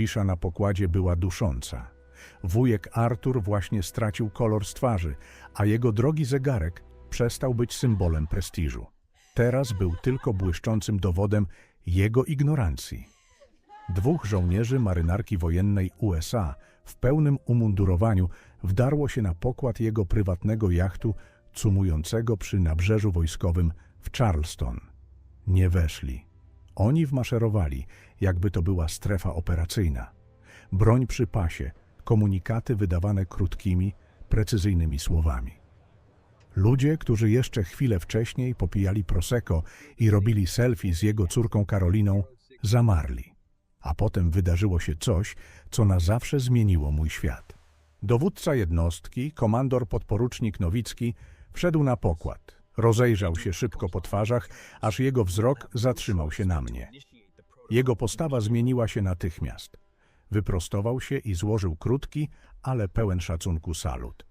Cisza na pokładzie była dusząca. Wujek Artur właśnie stracił kolor z twarzy, a jego drogi zegarek przestał być symbolem prestiżu. Teraz był tylko błyszczącym dowodem jego ignorancji. Dwóch żołnierzy marynarki wojennej USA w pełnym umundurowaniu wdarło się na pokład jego prywatnego jachtu cumującego przy nabrzeżu wojskowym w Charleston. Nie weszli. Oni wmaszerowali, jakby to była strefa operacyjna. Broń przy pasie, komunikaty wydawane krótkimi, precyzyjnymi słowami. Ludzie, którzy jeszcze chwilę wcześniej popijali prosecco i robili selfie z jego córką Karoliną, zamarli. A potem wydarzyło się coś, co na zawsze zmieniło mój świat. Dowódca jednostki, komandor podporucznik Nowicki, wszedł na pokład. Rozejrzał się szybko po twarzach, aż jego wzrok zatrzymał się na mnie. Jego postawa zmieniła się natychmiast. Wyprostował się i złożył krótki, ale pełen szacunku salut.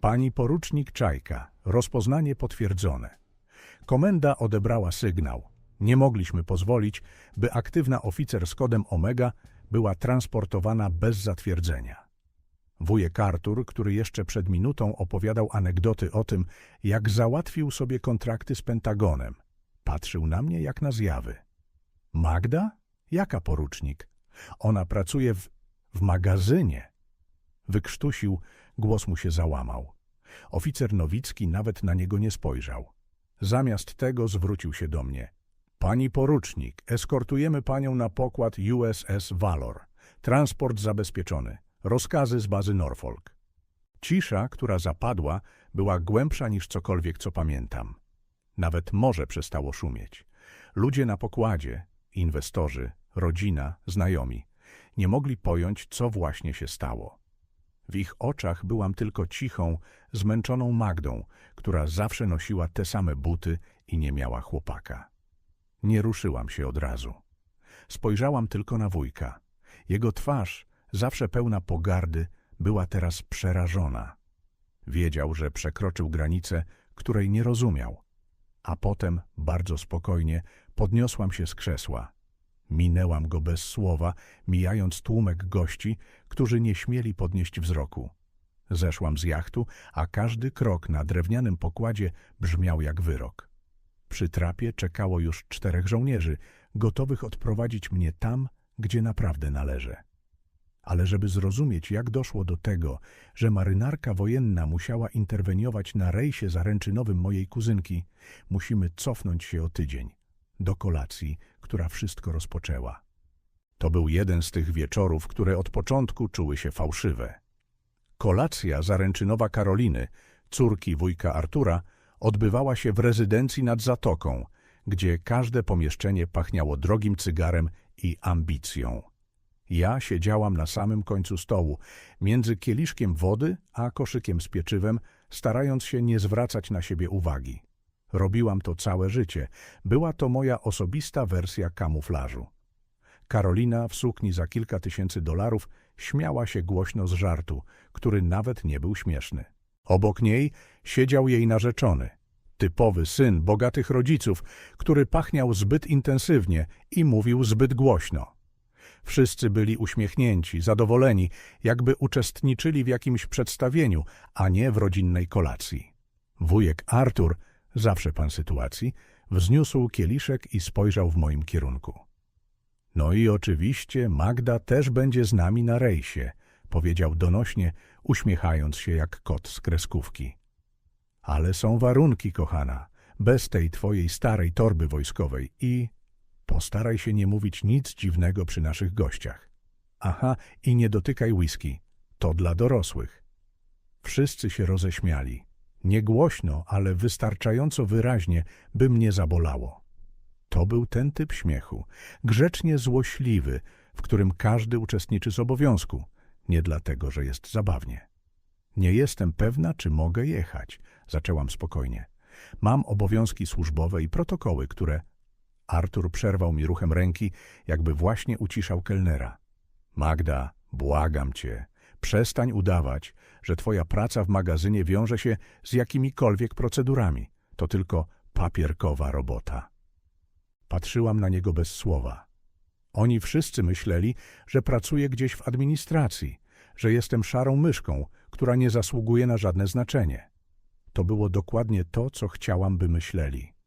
Pani porucznik Czajka, rozpoznanie potwierdzone. Komenda odebrała sygnał. Nie mogliśmy pozwolić, by aktywna oficer z kodem Omega była transportowana bez zatwierdzenia. Wujek Artur, który jeszcze przed minutą opowiadał anegdoty o tym, jak załatwił sobie kontrakty z Pentagonem, patrzył na mnie jak na zjawy. Magda? Jaka porucznik? Ona pracuje w, w magazynie. Wykrztusił, głos mu się załamał. Oficer Nowicki nawet na niego nie spojrzał. Zamiast tego zwrócił się do mnie. Pani porucznik, eskortujemy panią na pokład USS Valor. Transport zabezpieczony. Rozkazy z bazy Norfolk. Cisza, która zapadła, była głębsza niż cokolwiek, co pamiętam. Nawet morze przestało szumieć. Ludzie na pokładzie, inwestorzy, rodzina, znajomi, nie mogli pojąć, co właśnie się stało. W ich oczach byłam tylko cichą, zmęczoną Magdą, która zawsze nosiła te same buty i nie miała chłopaka. Nie ruszyłam się od razu. Spojrzałam tylko na wujka. Jego twarz, zawsze pełna pogardy, była teraz przerażona. Wiedział, że przekroczył granicę, której nie rozumiał. A potem, bardzo spokojnie, podniosłam się z krzesła. Minęłam go bez słowa, mijając tłumek gości, którzy nie śmieli podnieść wzroku. Zeszłam z jachtu, a każdy krok na drewnianym pokładzie brzmiał jak wyrok. Przy trapie czekało już czterech żołnierzy, gotowych odprowadzić mnie tam, gdzie naprawdę należę. Ale żeby zrozumieć, jak doszło do tego, że marynarka wojenna musiała interweniować na rejsie zaręczynowym mojej kuzynki, musimy cofnąć się o tydzień, do kolacji, która wszystko rozpoczęła. To był jeden z tych wieczorów, które od początku czuły się fałszywe. Kolacja zaręczynowa Karoliny, córki wujka Artura, odbywała się w rezydencji nad Zatoką, gdzie każde pomieszczenie pachniało drogim cygarem i ambicją. Ja siedziałam na samym końcu stołu, między kieliszkiem wody a koszykiem z pieczywem, starając się nie zwracać na siebie uwagi. Robiłam to całe życie. Była to moja osobista wersja kamuflażu. Karolina w sukni za kilka tysięcy dolarów śmiała się głośno z żartu, który nawet nie był śmieszny. Obok niej siedział jej narzeczony, typowy syn bogatych rodziców, który pachniał zbyt intensywnie i mówił zbyt głośno. Wszyscy byli uśmiechnięci, zadowoleni, jakby uczestniczyli w jakimś przedstawieniu, a nie w rodzinnej kolacji. Wujek Artur, zawsze pan sytuacji, wzniósł kieliszek i spojrzał w moim kierunku. No i oczywiście Magda też będzie z nami na rejsie, powiedział donośnie, uśmiechając się jak kot z kreskówki. Ale są warunki, kochana, bez tej twojej starej torby wojskowej i Postaraj się nie mówić nic dziwnego przy naszych gościach. Aha, i nie dotykaj whisky. To dla dorosłych. Wszyscy się roześmiali. Nie głośno, ale wystarczająco wyraźnie, by mnie zabolało. To był ten typ śmiechu, grzecznie złośliwy, w którym każdy uczestniczy z obowiązku, nie dlatego, że jest zabawnie. Nie jestem pewna, czy mogę jechać, zaczęłam spokojnie. Mam obowiązki służbowe i protokoły, które Artur przerwał mi ruchem ręki, jakby właśnie uciszał kelnera. Magda, błagam cię, przestań udawać, że twoja praca w magazynie wiąże się z jakimikolwiek procedurami. To tylko papierkowa robota. Patrzyłam na niego bez słowa. Oni wszyscy myśleli, że pracuję gdzieś w administracji, że jestem szarą myszką, która nie zasługuje na żadne znaczenie. To było dokładnie to, co chciałam, by myśleli.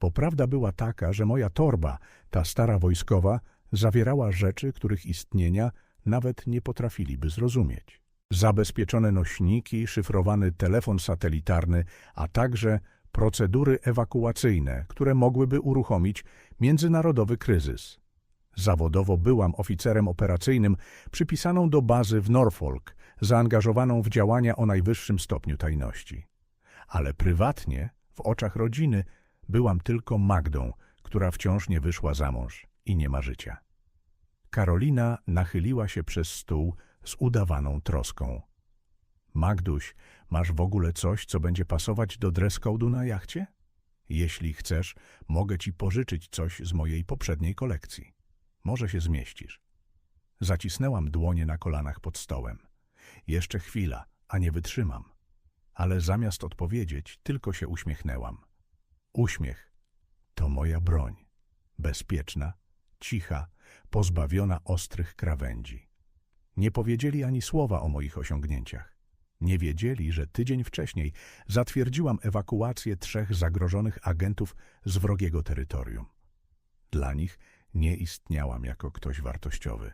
Bo prawda była taka, że moja torba, ta stara wojskowa, zawierała rzeczy, których istnienia nawet nie potrafiliby zrozumieć. Zabezpieczone nośniki, szyfrowany telefon satelitarny, a także procedury ewakuacyjne, które mogłyby uruchomić międzynarodowy kryzys. Zawodowo byłam oficerem operacyjnym przypisaną do bazy w Norfolk, zaangażowaną w działania o najwyższym stopniu tajności. Ale prywatnie, w oczach rodziny, byłam tylko Magdą, która wciąż nie wyszła za mąż i nie ma życia. Karolina nachyliła się przez stół z udawaną troską. Magduś, masz w ogóle coś, co będzie pasować do dress na jachcie? Jeśli chcesz, mogę ci pożyczyć coś z mojej poprzedniej kolekcji. Może się zmieścisz. Zacisnęłam dłonie na kolanach pod stołem. Jeszcze chwila, a nie wytrzymam. Ale zamiast odpowiedzieć, tylko się uśmiechnęłam. Uśmiech to moja broń. Bezpieczna, cicha, pozbawiona ostrych krawędzi. Nie powiedzieli ani słowa o moich osiągnięciach. Nie wiedzieli, że tydzień wcześniej zatwierdziłam ewakuację trzech zagrożonych agentów z wrogiego terytorium. Dla nich nie istniałam jako ktoś wartościowy,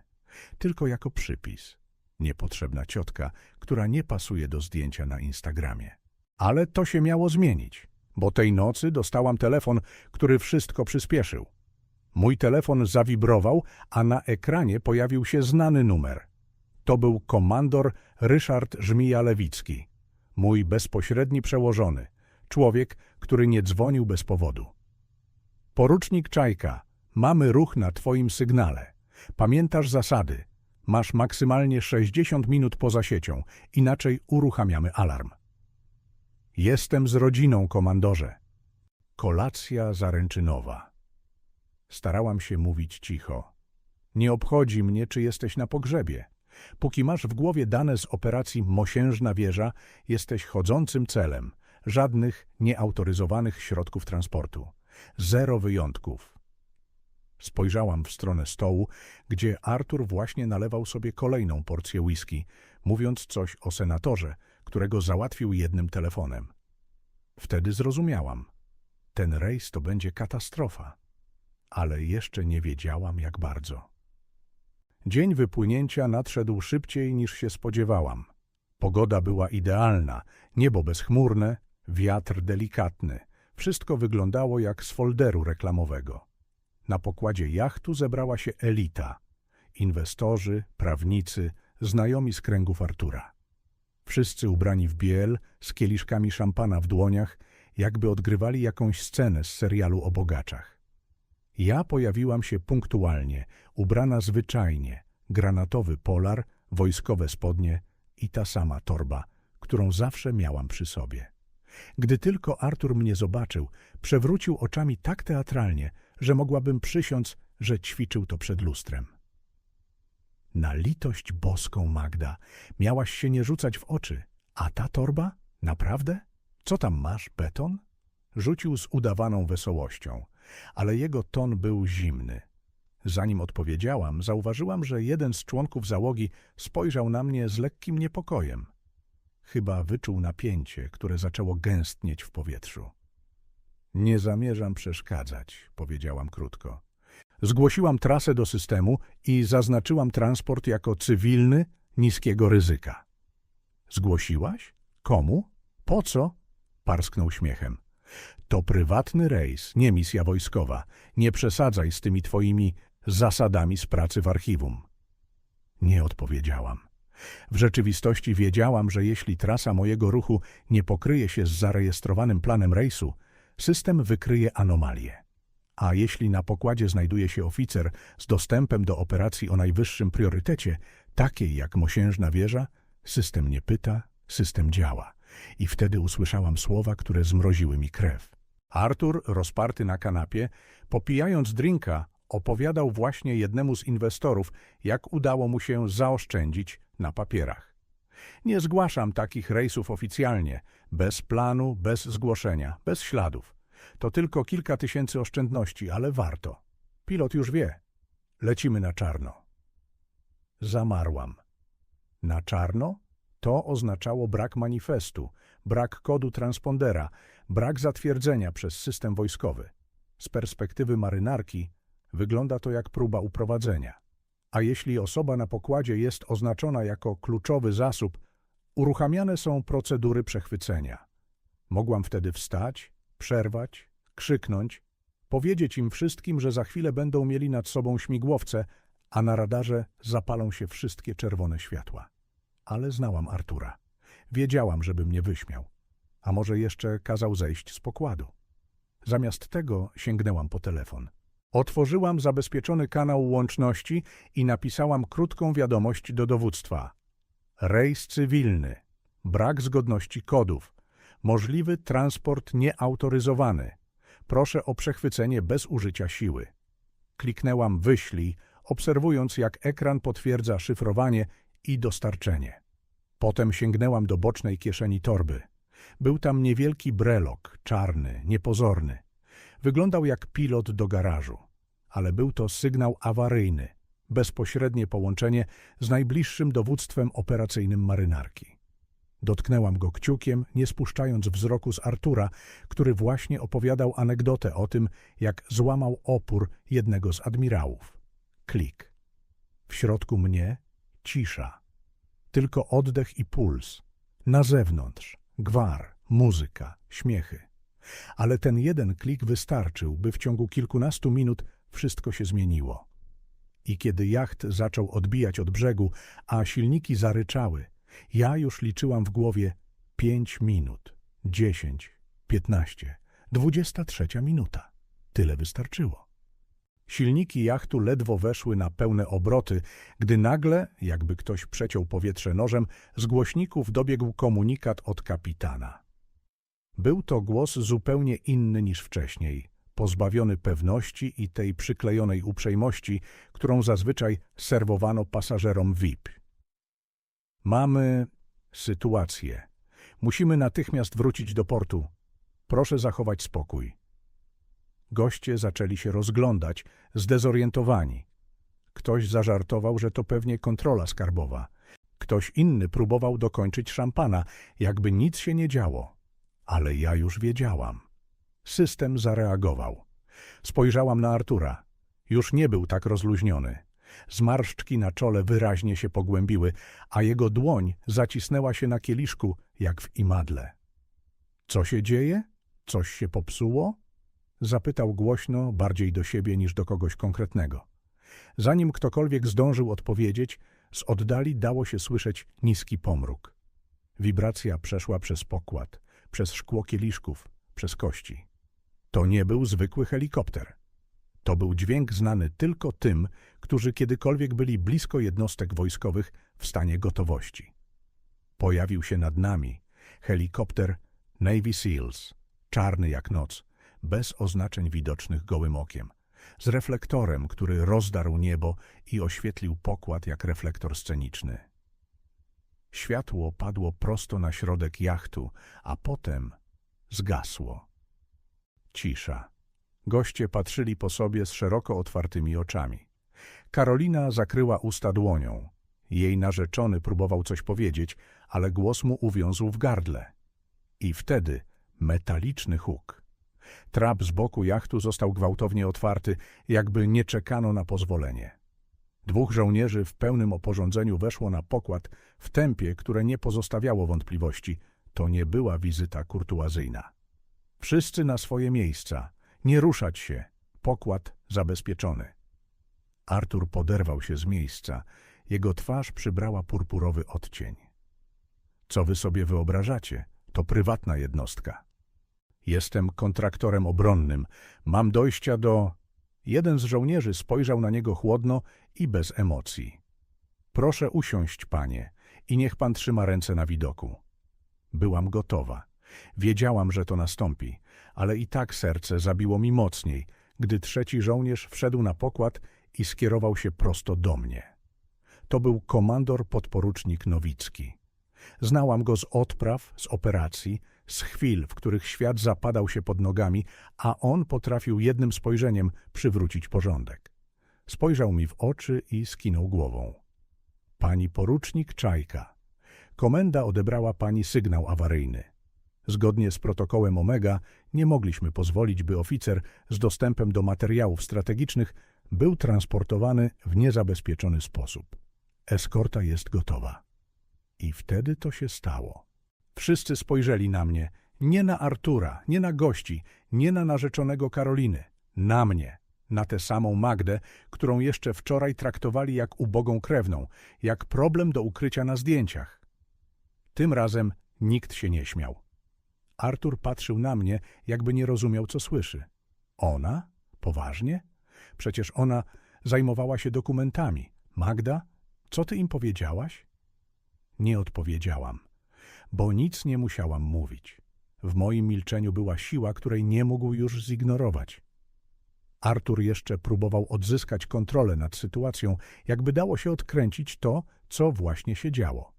tylko jako przypis. Niepotrzebna ciotka, która nie pasuje do zdjęcia na Instagramie. Ale to się miało zmienić, bo tej nocy dostałam telefon, który wszystko przyspieszył. Mój telefon zawibrował, a na ekranie pojawił się znany numer. To był komandor Ryszard Żmija-Lewicki, mój bezpośredni przełożony, człowiek, który nie dzwonił bez powodu. Porucznik Czajka, mamy ruch na twoim sygnale. Pamiętasz zasady. Masz maksymalnie 60 minut poza siecią, inaczej uruchamiamy alarm. Jestem z rodziną, komandorze. Kolacja zaręczynowa. Starałam się mówić cicho. Nie obchodzi mnie, czy jesteś na pogrzebie. Póki masz w głowie dane z operacji Mosiężna Wieża, jesteś chodzącym celem. Żadnych nieautoryzowanych środków transportu. Zero wyjątków. Spojrzałam w stronę stołu, gdzie Artur właśnie nalewał sobie kolejną porcję whisky, mówiąc coś o senatorze, którego załatwił jednym telefonem. Wtedy zrozumiałam. Ten rejs to będzie katastrofa. Ale jeszcze nie wiedziałam, jak bardzo. Dzień wypłynięcia nadszedł szybciej niż się spodziewałam. Pogoda była idealna, niebo bezchmurne, wiatr delikatny. Wszystko wyglądało jak z folderu reklamowego. Na pokładzie jachtu zebrała się elita. Inwestorzy, prawnicy, znajomi z kręgów Artura. Wszyscy ubrani w biel, z kieliszkami szampana w dłoniach, jakby odgrywali jakąś scenę z serialu o bogaczach. Ja pojawiłam się punktualnie, ubrana zwyczajnie, granatowy polar, wojskowe spodnie i ta sama torba, którą zawsze miałam przy sobie. Gdy tylko Artur mnie zobaczył, przewrócił oczami tak teatralnie, że mogłabym przysiąc, że ćwiczył to przed lustrem. Na litość boską, Magda, miałaś się nie rzucać w oczy. A ta torba? Naprawdę? Co tam masz, beton? Rzucił z udawaną wesołością, ale jego ton był zimny. Zanim odpowiedziałam, zauważyłam, że jeden z członków załogi spojrzał na mnie z lekkim niepokojem. Chyba wyczuł napięcie, które zaczęło gęstnieć w powietrzu. Nie zamierzam przeszkadzać, powiedziałam krótko. Zgłosiłam trasę do systemu i zaznaczyłam transport jako cywilny, niskiego ryzyka. Zgłosiłaś? Komu? Po co? Parsknął śmiechem. To prywatny rejs, nie misja wojskowa. Nie przesadzaj z tymi twoimi zasadami z pracy w archiwum. Nie odpowiedziałam. W rzeczywistości wiedziałam, że jeśli trasa mojego ruchu nie pokryje się z zarejestrowanym planem rejsu, system wykryje anomalie. A jeśli na pokładzie znajduje się oficer z dostępem do operacji o najwyższym priorytecie, takiej jak Mosiężna Wieża, system nie pyta, system działa. I wtedy usłyszałam słowa, które zmroziły mi krew. Artur, rozparty na kanapie, popijając drinka, opowiadał właśnie jednemu z inwestorów, jak udało mu się zaoszczędzić na papierach. Nie zgłaszam takich rejsów oficjalnie, bez planu, bez zgłoszenia, bez śladów. To tylko kilka tysięcy oszczędności, ale warto. Pilot już wie. Lecimy na czarno. Zamarłam. Na czarno? To oznaczało brak manifestu, brak kodu transpondera, brak zatwierdzenia przez system wojskowy. Z perspektywy marynarki wygląda to jak próba uprowadzenia. A jeśli osoba na pokładzie jest oznaczona jako kluczowy zasób, uruchamiane są procedury przechwycenia. Mogłam wtedy wstać, przerwać, krzyknąć, powiedzieć im wszystkim, że za chwilę będą mieli nad sobą śmigłowce, a na radarze zapalą się wszystkie czerwone światła. Ale znałam Artura. Wiedziałam, żeby mnie wyśmiał. A może jeszcze kazał zejść z pokładu. Zamiast tego sięgnęłam po telefon. Otworzyłam zabezpieczony kanał łączności i napisałam krótką wiadomość do dowództwa. Rejs cywilny. Brak zgodności kodów. Możliwy transport nieautoryzowany. Proszę o przechwycenie bez użycia siły. Kliknęłam wyślij, obserwując jak ekran potwierdza szyfrowanie i dostarczenie. Potem sięgnęłam do bocznej kieszeni torby. Był tam niewielki brelok, czarny, niepozorny. Wyglądał jak pilot do garażu, ale był to sygnał awaryjny, bezpośrednie połączenie z najbliższym dowództwem operacyjnym marynarki. Dotknęłam go kciukiem, nie spuszczając wzroku z Artura, który właśnie opowiadał anegdotę o tym, jak złamał opór jednego z admirałów. Klik. W środku mnie cisza. Tylko oddech i puls. Na zewnątrz gwar, muzyka, śmiechy. Ale ten jeden klik wystarczył, by w ciągu kilkunastu minut wszystko się zmieniło. I kiedy jacht zaczął odbijać od brzegu, a silniki zaryczały, ja już liczyłam w głowie pięć minut, dziesięć, piętnaście, dwudziesta trzecia minuta. Tyle wystarczyło. Silniki jachtu ledwo weszły na pełne obroty, gdy nagle, jakby ktoś przeciął powietrze nożem, z głośników dobiegł komunikat od kapitana. Był to głos zupełnie inny niż wcześniej, pozbawiony pewności i tej przyklejonej uprzejmości, którą zazwyczaj serwowano pasażerom VIP. Mamy sytuację. Musimy natychmiast wrócić do portu. Proszę zachować spokój. Goście zaczęli się rozglądać, zdezorientowani. Ktoś zażartował, że to pewnie kontrola skarbowa. Ktoś inny próbował dokończyć szampana, jakby nic się nie działo. Ale ja już wiedziałam. System zareagował. Spojrzałam na Artura. Już nie był tak rozluźniony. Zmarszczki na czole wyraźnie się pogłębiły, a jego dłoń zacisnęła się na kieliszku, jak w imadle. Co się dzieje? Coś się popsuło? Zapytał głośno, bardziej do siebie niż do kogoś konkretnego. Zanim ktokolwiek zdążył odpowiedzieć, z oddali dało się słyszeć niski pomruk. Wibracja przeszła przez pokład, przez szkło kieliszków, przez kości. To nie był zwykły helikopter. To był dźwięk znany tylko tym, którzy kiedykolwiek byli blisko jednostek wojskowych w stanie gotowości. Pojawił się nad nami helikopter Navy Seals, czarny jak noc, bez oznaczeń widocznych gołym okiem, z reflektorem, który rozdarł niebo i oświetlił pokład jak reflektor sceniczny. Światło padło prosto na środek jachtu, a potem zgasło. Cisza. Goście patrzyli po sobie z szeroko otwartymi oczami. Karolina zakryła usta dłonią. Jej narzeczony próbował coś powiedzieć, ale głos mu uwiązł w gardle. I wtedy metaliczny huk. Trap z boku jachtu został gwałtownie otwarty, jakby nie czekano na pozwolenie. Dwóch żołnierzy w pełnym oporządzeniu weszło na pokład w tempie, które nie pozostawiało wątpliwości. To nie była wizyta kurtuazyjna. Wszyscy na swoje miejsca. Nie ruszać się. Pokład zabezpieczony. Artur poderwał się z miejsca. Jego twarz przybrała purpurowy odcień. Co wy sobie wyobrażacie? To prywatna jednostka. Jestem kontraktorem obronnym. Mam dojścia do... Jeden z żołnierzy spojrzał na niego chłodno i bez emocji. Proszę usiąść, panie, i niech pan trzyma ręce na widoku. Byłam gotowa. Wiedziałam, że to nastąpi, ale i tak serce zabiło mi mocniej, gdy trzeci żołnierz wszedł na pokład i skierował się prosto do mnie. To był komandor podporucznik Nowicki. Znałam go z odpraw, z operacji, z chwil, w których świat zapadał się pod nogami, a on potrafił jednym spojrzeniem przywrócić porządek. Spojrzał mi w oczy i skinął głową. Pani porucznik Czajka. Komenda odebrała pani sygnał awaryjny. Zgodnie z protokołem Omega nie mogliśmy pozwolić, by oficer z dostępem do materiałów strategicznych był transportowany w niezabezpieczony sposób. Eskorta jest gotowa. I wtedy to się stało. Wszyscy spojrzeli na mnie, nie na Artura, nie na gości, nie na narzeczonego Karoliny, na mnie, na tę samą Magdę, którą jeszcze wczoraj traktowali jak ubogą krewną, jak problem do ukrycia na zdjęciach. Tym razem nikt się nie śmiał. Artur patrzył na mnie, jakby nie rozumiał, co słyszy. Ona? Poważnie? Przecież ona zajmowała się dokumentami. Magda, co ty im powiedziałaś? Nie odpowiedziałam, bo nic nie musiałam mówić. W moim milczeniu była siła, której nie mógł już zignorować. Artur jeszcze próbował odzyskać kontrolę nad sytuacją, jakby dało się odkręcić to, co właśnie się działo.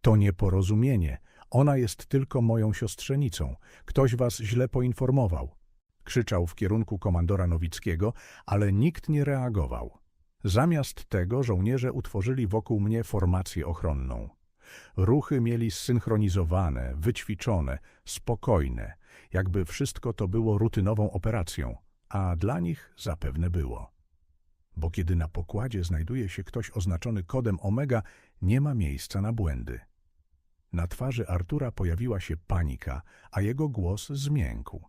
To nieporozumienie. Ona jest tylko moją siostrzenicą. Ktoś was źle poinformował. Krzyczał w kierunku komandora Nowickiego, ale nikt nie reagował. Zamiast tego żołnierze utworzyli wokół mnie formację ochronną. Ruchy mieli zsynchronizowane, wyćwiczone, spokojne, jakby wszystko to było rutynową operacją, a dla nich zapewne było. Bo kiedy na pokładzie znajduje się ktoś oznaczony kodem Omega, nie ma miejsca na błędy. Na twarzy Artura pojawiła się panika, a jego głos zmiękł.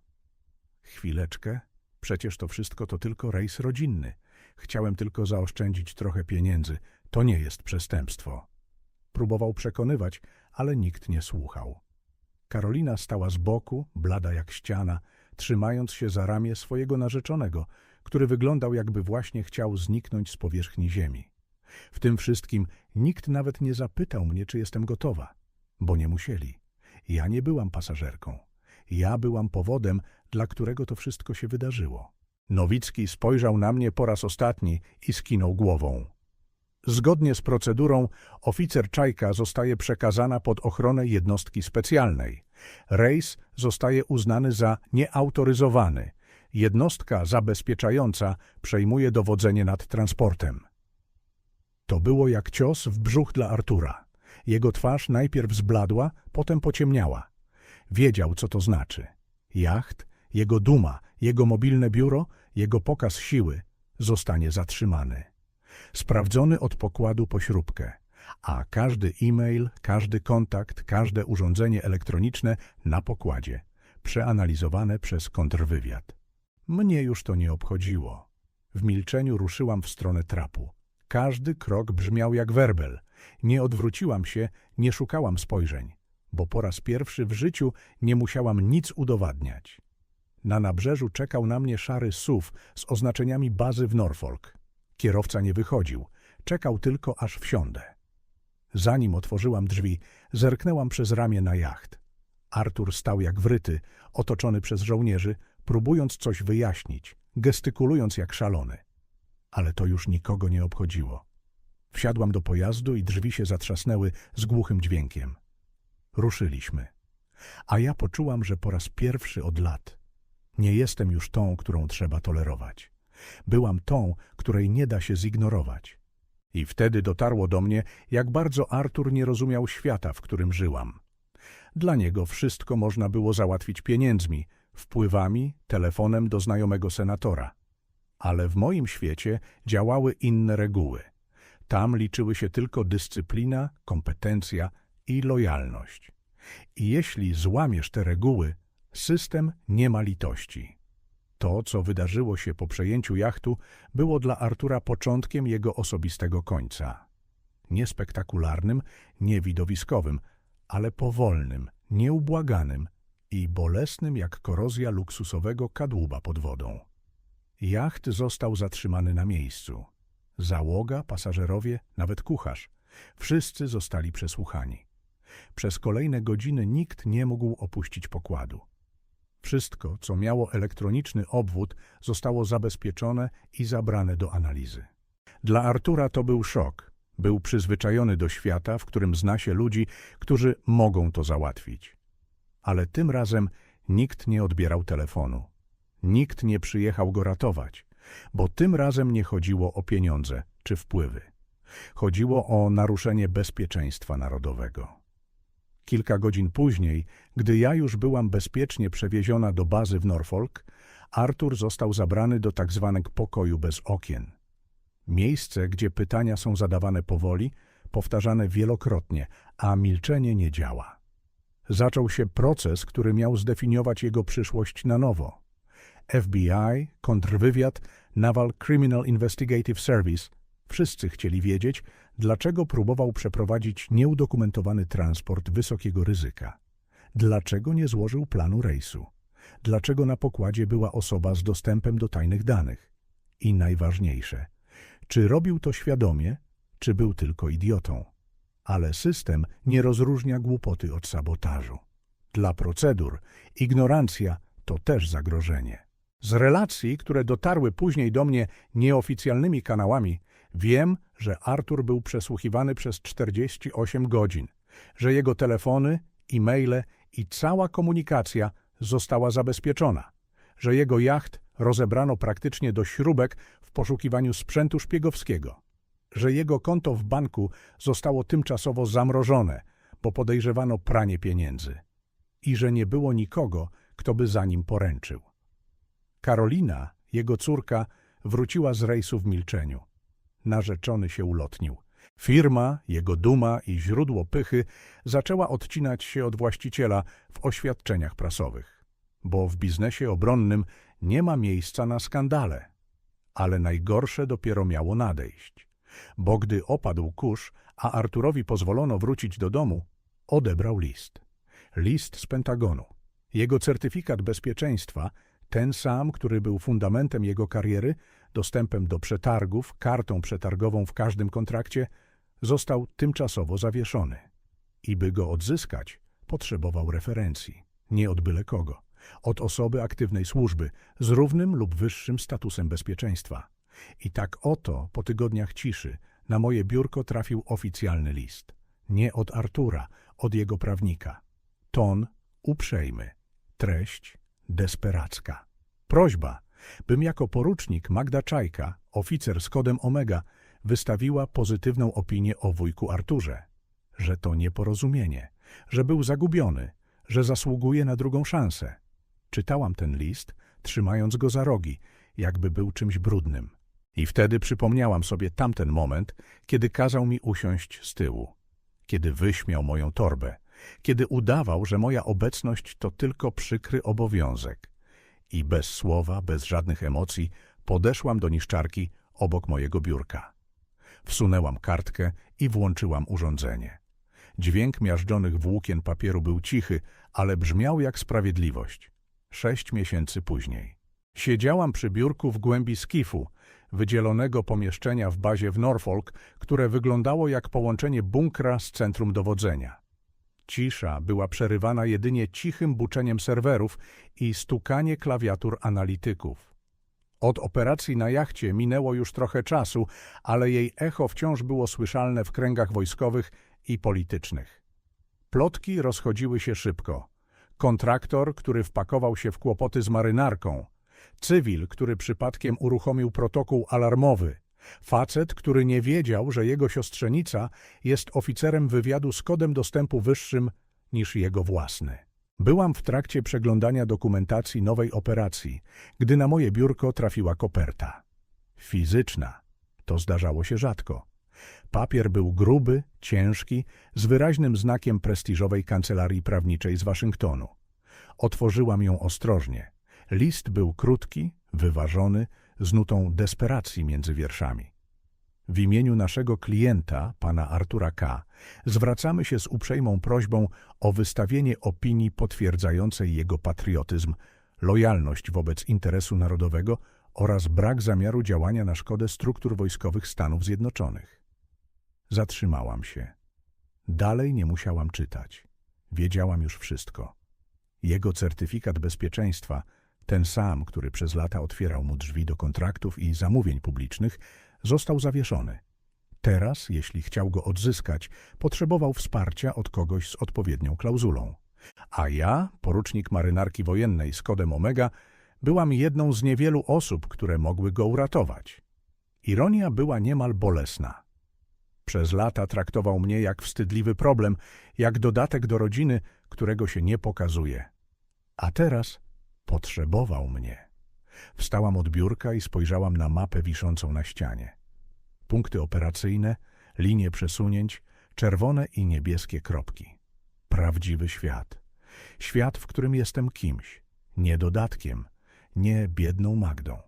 Chwileczkę, przecież to wszystko to tylko rejs rodzinny. Chciałem tylko zaoszczędzić trochę pieniędzy. To nie jest przestępstwo. Próbował przekonywać, ale nikt nie słuchał. Karolina stała z boku, blada jak ściana, trzymając się za ramię swojego narzeczonego, który wyglądał jakby właśnie chciał zniknąć z powierzchni ziemi. W tym wszystkim nikt nawet nie zapytał mnie, czy jestem gotowa, bo nie musieli. Ja nie byłam pasażerką. Ja byłam powodem, dla którego to wszystko się wydarzyło. Nowicki spojrzał na mnie po raz ostatni i skinął głową. Zgodnie z procedurą oficer Czajka zostaje przekazana pod ochronę jednostki specjalnej. Rejs zostaje uznany za nieautoryzowany. Jednostka zabezpieczająca przejmuje dowodzenie nad transportem. To było jak cios w brzuch dla Artura. Jego twarz najpierw zbladła, potem pociemniała. Wiedział, co to znaczy. Jacht, jego duma, jego mobilne biuro, jego pokaz siły zostanie zatrzymany. Sprawdzony od pokładu po śrubkę, a każdy e-mail, każdy kontakt, każde urządzenie elektroniczne na pokładzie, przeanalizowane przez kontrwywiad. Mnie już to nie obchodziło. W milczeniu ruszyłam w stronę trapu. Każdy krok brzmiał jak werbel. Nie odwróciłam się, nie szukałam spojrzeń, bo po raz pierwszy w życiu nie musiałam nic udowadniać. Na nabrzeżu czekał na mnie szary SUV z oznaczeniami bazy w Norfolk. Kierowca nie wychodził, czekał tylko aż wsiądę. Zanim otworzyłam drzwi, zerknęłam przez ramię na jacht. Artur stał jak wryty, otoczony przez żołnierzy, próbując coś wyjaśnić, gestykulując jak szalony. Ale to już nikogo nie obchodziło. Wsiadłam do pojazdu i drzwi się zatrzasnęły z głuchym dźwiękiem. Ruszyliśmy. A ja poczułam, że po raz pierwszy od lat nie jestem już tą, którą trzeba tolerować. Byłam tą, której nie da się zignorować. I wtedy dotarło do mnie, jak bardzo Artur nie rozumiał świata, w którym żyłam. Dla niego wszystko można było załatwić pieniędzmi, wpływami, telefonem do znajomego senatora. Ale w moim świecie działały inne reguły. Tam liczyły się tylko dyscyplina, kompetencja i lojalność. I jeśli złamiesz te reguły, system nie ma litości. To, co wydarzyło się po przejęciu jachtu, było dla Artura początkiem jego osobistego końca. Nie spektakularnym, nie widowiskowym, ale powolnym, nieubłaganym i bolesnym jak korozja luksusowego kadłuba pod wodą. Jacht został zatrzymany na miejscu. Załoga, pasażerowie, nawet kucharz. Wszyscy zostali przesłuchani. Przez kolejne godziny nikt nie mógł opuścić pokładu. Wszystko, co miało elektroniczny obwód, zostało zabezpieczone i zabrane do analizy. Dla Artura to był szok. Był przyzwyczajony do świata, w którym zna się ludzi, którzy mogą to załatwić. Ale tym razem nikt nie odbierał telefonu. Nikt nie przyjechał go ratować. Bo tym razem nie chodziło o pieniądze czy wpływy. Chodziło o naruszenie bezpieczeństwa narodowego. Kilka godzin później, gdy ja już byłam bezpiecznie przewieziona do bazy w Norfolk, Artur został zabrany do tak zwanego pokoju bez okien. Miejsce, gdzie pytania są zadawane powoli, powtarzane wielokrotnie, a milczenie nie działa. Zaczął się proces, który miał zdefiniować jego przyszłość na nowo. FBI, kontrwywiad, Naval Criminal Investigative Service wszyscy chcieli wiedzieć, dlaczego próbował przeprowadzić nieudokumentowany transport wysokiego ryzyka. Dlaczego nie złożył planu rejsu? Dlaczego na pokładzie była osoba z dostępem do tajnych danych? I najważniejsze, czy robił to świadomie, czy był tylko idiotą? Ale system nie rozróżnia głupoty od sabotażu. Dla procedur ignorancja to też zagrożenie. Z relacji, które dotarły później do mnie nieoficjalnymi kanałami, wiem, że Artur był przesłuchiwany przez 48 godzin, że jego telefony, e-maile i cała komunikacja została zabezpieczona, że jego jacht rozebrano praktycznie do śrubek w poszukiwaniu sprzętu szpiegowskiego, że jego konto w banku zostało tymczasowo zamrożone, bo podejrzewano pranie pieniędzy i że nie było nikogo, kto by za nim poręczył. Karolina, jego córka, wróciła z rejsu w milczeniu. Narzeczony się ulotnił. Firma, jego duma i źródło pychy zaczęła odcinać się od właściciela w oświadczeniach prasowych. Bo w biznesie obronnym nie ma miejsca na skandale. Ale najgorsze dopiero miało nadejść. Bo gdy opadł kurz, a Arturowi pozwolono wrócić do domu, odebrał list. List z Pentagonu. Jego certyfikat bezpieczeństwa, ten sam, który był fundamentem jego kariery, dostępem do przetargów, kartą przetargową w każdym kontrakcie, został tymczasowo zawieszony. I by go odzyskać, potrzebował referencji, nie od byle kogo, od osoby aktywnej służby z równym lub wyższym statusem bezpieczeństwa. I tak oto, po tygodniach ciszy, na moje biurko trafił oficjalny list. Nie od Artura, od jego prawnika. Ton uprzejmy, treść desperacka. Prośba, bym jako porucznik Magda Czajka, oficer z kodem Omega, wystawiła pozytywną opinię o wujku Arturze, że to nieporozumienie, że był zagubiony, że zasługuje na drugą szansę. Czytałam ten list, trzymając go za rogi, jakby był czymś brudnym. I wtedy przypomniałam sobie tamten moment, kiedy kazał mi usiąść z tyłu, kiedy wyśmiał moją torbę, kiedy udawał, że moja obecność to tylko przykry obowiązek. I bez słowa, bez żadnych emocji podeszłam do niszczarki obok mojego biurka. Wsunęłam kartkę i włączyłam urządzenie. Dźwięk miażdżonych włókien papieru był cichy, ale brzmiał jak sprawiedliwość. Sześć miesięcy później. Siedziałam przy biurku w głębi skifu, wydzielonego pomieszczenia w bazie w Norfolk, które wyglądało jak połączenie bunkra z centrum dowodzenia. Cisza była przerywana jedynie cichym buczeniem serwerów i stukanie klawiatur analityków. Od operacji na jachcie minęło już trochę czasu, ale jej echo wciąż było słyszalne w kręgach wojskowych i politycznych. Plotki rozchodziły się szybko. Kontraktor, który wpakował się w kłopoty z marynarką, cywil, który przypadkiem uruchomił protokół alarmowy, facet, który nie wiedział, że jego siostrzenica jest oficerem wywiadu z kodem dostępu wyższym niż jego własny. Byłam w trakcie przeglądania dokumentacji nowej operacji, gdy na moje biurko trafiła koperta. Fizyczna. To zdarzało się rzadko. Papier był gruby, ciężki, z wyraźnym znakiem prestiżowej kancelarii prawniczej z Waszyngtonu. Otworzyłam ją ostrożnie. List był krótki, wyważony, z nutą desperacji między wierszami. W imieniu naszego klienta, pana Artura K., zwracamy się z uprzejmą prośbą o wystawienie opinii potwierdzającej jego patriotyzm, lojalność wobec interesu narodowego oraz brak zamiaru działania na szkodę struktur wojskowych Stanów Zjednoczonych. Zatrzymałam się. Dalej nie musiałam czytać. Wiedziałam już wszystko. Jego certyfikat bezpieczeństwa, ten sam, który przez lata otwierał mu drzwi do kontraktów i zamówień publicznych, został zawieszony. Teraz, jeśli chciał go odzyskać, potrzebował wsparcia od kogoś z odpowiednią klauzulą. A ja, porucznik marynarki wojennej z kodem Omega, Byłam jedną z niewielu osób, które mogły go uratować. Ironia była niemal bolesna. Przez lata traktował mnie jak wstydliwy problem, jak dodatek do rodziny, którego się nie pokazuje. A teraz potrzebował mnie. Wstałam od biurka i spojrzałam na mapę wiszącą na ścianie. Punkty operacyjne, linie przesunięć, czerwone i niebieskie kropki. Prawdziwy świat. Świat, w którym jestem kimś, nie dodatkiem, nie biedną Magdą.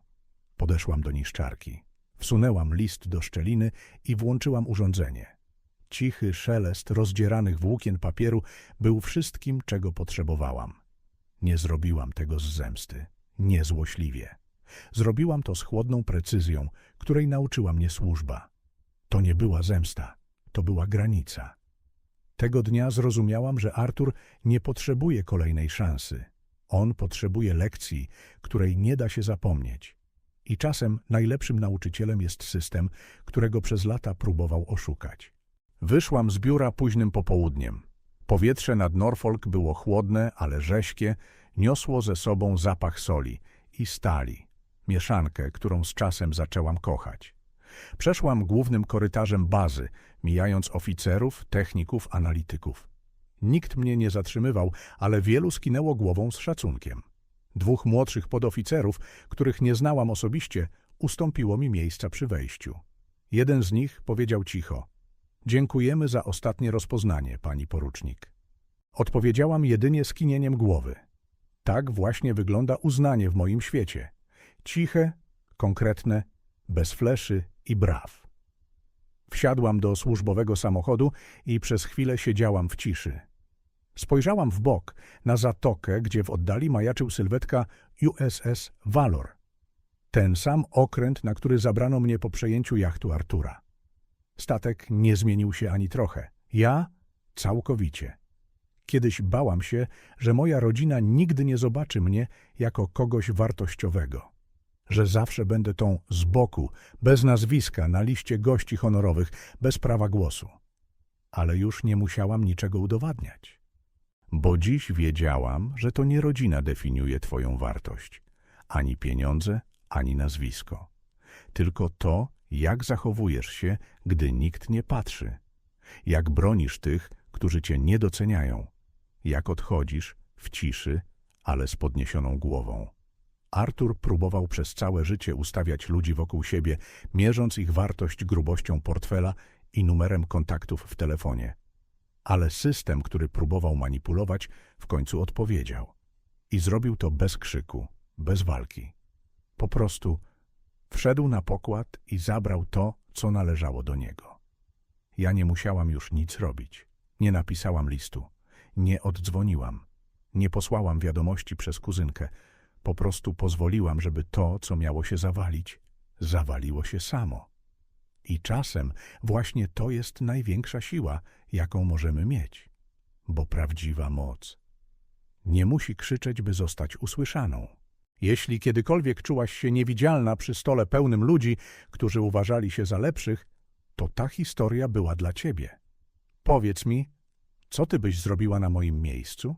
Podeszłam do niszczarki. Wsunęłam list do szczeliny i włączyłam urządzenie. Cichy szelest rozdzieranych włókien papieru był wszystkim, czego potrzebowałam. Nie zrobiłam tego z zemsty, nie złośliwie. Zrobiłam to z chłodną precyzją, której nauczyła mnie służba. To nie była zemsta, to była granica. Tego dnia zrozumiałam, że Artur nie potrzebuje kolejnej szansy. On potrzebuje lekcji, której nie da się zapomnieć. I czasem najlepszym nauczycielem jest system, którego przez lata próbował oszukać. Wyszłam z biura późnym popołudniem. Powietrze nad Norfolk było chłodne, ale rześkie, niosło ze sobą zapach soli i stali, mieszankę, którą z czasem zaczęłam kochać. Przeszłam głównym korytarzem bazy, mijając oficerów, techników, analityków. Nikt mnie nie zatrzymywał, ale wielu skinęło głową z szacunkiem. Dwóch młodszych podoficerów, których nie znałam osobiście, ustąpiło mi miejsca przy wejściu. Jeden z nich powiedział cicho: Dziękujemy za ostatnie rozpoznanie, pani porucznik. Odpowiedziałam jedynie skinieniem głowy. Tak właśnie wygląda uznanie w moim świecie. Ciche, konkretne, bez fleszy i braw. Wsiadłam do służbowego samochodu i przez chwilę siedziałam w ciszy. Spojrzałam w bok, na zatokę, gdzie w oddali majaczył sylwetka USS Valor. Ten sam okręt, na który zabrano mnie po przejęciu jachtu Artura. Statek nie zmienił się ani trochę. Ja całkowicie. Kiedyś bałam się, że moja rodzina nigdy nie zobaczy mnie jako kogoś wartościowego. Że zawsze będę tą z boku, bez nazwiska, na liście gości honorowych, bez prawa głosu. Ale już nie musiałam niczego udowadniać. Bo dziś wiedziałam, że to nie rodzina definiuje twoją wartość. Ani pieniądze, ani nazwisko. Tylko to, jak zachowujesz się, gdy nikt nie patrzy. Jak bronisz tych, którzy cię nie doceniają. Jak odchodzisz w ciszy, ale z podniesioną głową. Artur próbował przez całe życie ustawiać ludzi wokół siebie, mierząc ich wartość grubością portfela i numerem kontaktów w telefonie. Ale system, który próbował manipulować, w końcu odpowiedział. I zrobił to bez krzyku, bez walki. Po prostu wszedł na pokład i zabrał to, co należało do niego. Ja nie musiałam już nic robić. Nie napisałam listu. Nie oddzwoniłam. Nie posłałam wiadomości przez kuzynkę. Po prostu pozwoliłam, żeby to, co miało się zawalić, zawaliło się samo. I czasem właśnie to jest największa siła, jaką możemy mieć. Bo prawdziwa moc nie musi krzyczeć, by zostać usłyszaną. Jeśli kiedykolwiek czułaś się niewidzialna przy stole pełnym ludzi, którzy uważali się za lepszych, to ta historia była dla ciebie. Powiedz mi, co ty byś zrobiła na moim miejscu?